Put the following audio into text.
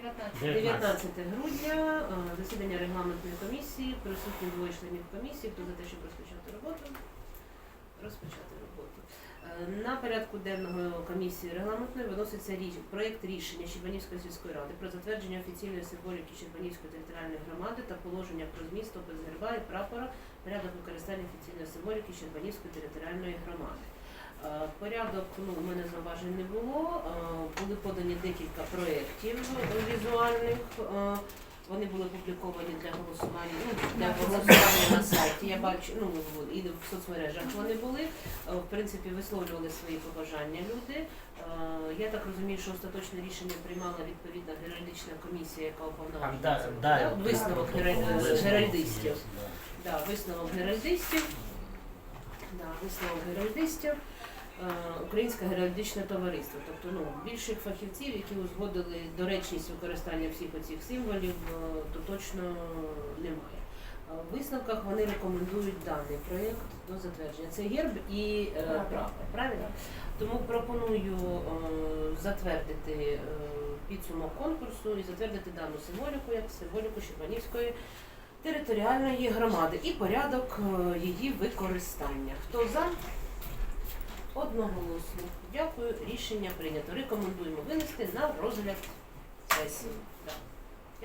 19. 19 грудня, е, засідання регламентної комісії, присутні двоє членів комісії, хто за те, щоб розпочати роботу? Розпочати роботу. Е, На порядку денного комісії регламентної виноситься річ- проєкт рішення Щербанівської сільської ради про затвердження офіційної символіки Щербанівської територіальної громади та положення про зміст без герба і прапора, порядок використання офіційної символіки Щербанівської територіальної громади. Е, Порядок ну, у мене зауважень не було. Е, Були подані декілька проєктів візуальних. Е, Вони були опубліковані для голосування, ну, для голосування на сайті. Я бачу, ну і в соцмережах вони були. В принципі, висловлювали свої побажання люди. Я так розумію, що остаточне рішення приймала відповідна геральдична комісія, яка А, уповноважена. да, цим, да, да? Висновок гера- геральдистів. висновок геральдистів. Да, висновок геральдистів. Е, Українське геральдичне товариство. Тобто ну, більших фахівців, які узгодили доречність використання всіх оцих символів, е, то точно немає. В висновках вони рекомендують даний проєкт до затвердження. Це герб і е, Прапор. правильно? Тому пропоную затвердити підсумок конкурсу і затвердити дану символіку як символіку Щербанівської територіальної громади і порядок е, її використання. Хто за? Одноголосно. Дякую. Рішення прийнято. Рекомендуємо винести на розгляд сесії.